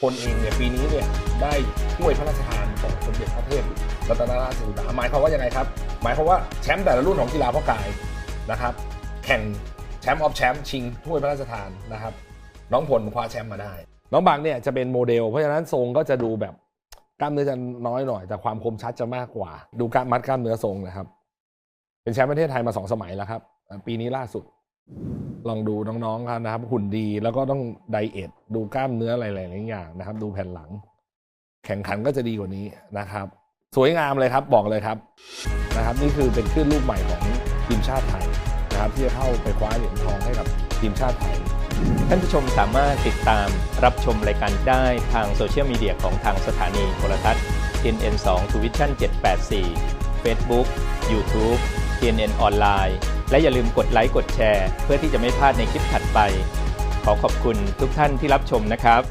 พลเองเนี่ยปีนี้เนี่ยได้ถ้วยพระราชทานของสมเด็จพระเทพรัตนราชสุดาหมายความว่ายังไงครับ หมายความว่าแชมป์แต่ละรุ่นของกีฬาพ่อกายนะครับ แข่งแชมป์ออฟแชมป์ชิงถ้วยพระราชทานนะครับ น้องพลคว้าแชมป์มาได้ น้องบางเนี่ยจะเป็นโมเดล เพราะฉะนั้นทรงก็จะดูแบบกล้ามเนื้อจะน้อยหน่อย แต่ความคมชัดจะมากกว่า ดูกามมัดกล้ามเนื้อทรงนะครับ เป็นแชมป์ประเทศไทยมาสองสมัยแล้วครับ ปีนี้ล่าสุด ลองดูน้องๆครับนะครับ หุ่นดีแล้วก็ต้องไดเอทดูกล้ามเนื้ออะไรหลายๆอย่างนะครับ ดูแผ่นหลัง แข่งขันก็จะดีกว่านี้นะครับ สวยงามเลยครับบอกเลยครับนะครับ นี่คือเป็นคลื่นลูกใหม่ของทีมชาติไทยนะครับ ที่จะเข้าไปคว้าเหรียญทองให้กับทีมชาติไทยท่านผู้ชมสามารถติดตามรับชมรายการได้ทางโซเชียลมีเดียของทางสถานีโทรทัศน์ TNN2 t v i s i o n 784 Facebook YouTube TNN ออนไลน์ และอย่าลืมกดไลค์กดแชร์ เพื่อที่จะไม่พลาดในคลิปถัดไป ขอขอบคุณทุกท่านที่รับชมนะครับ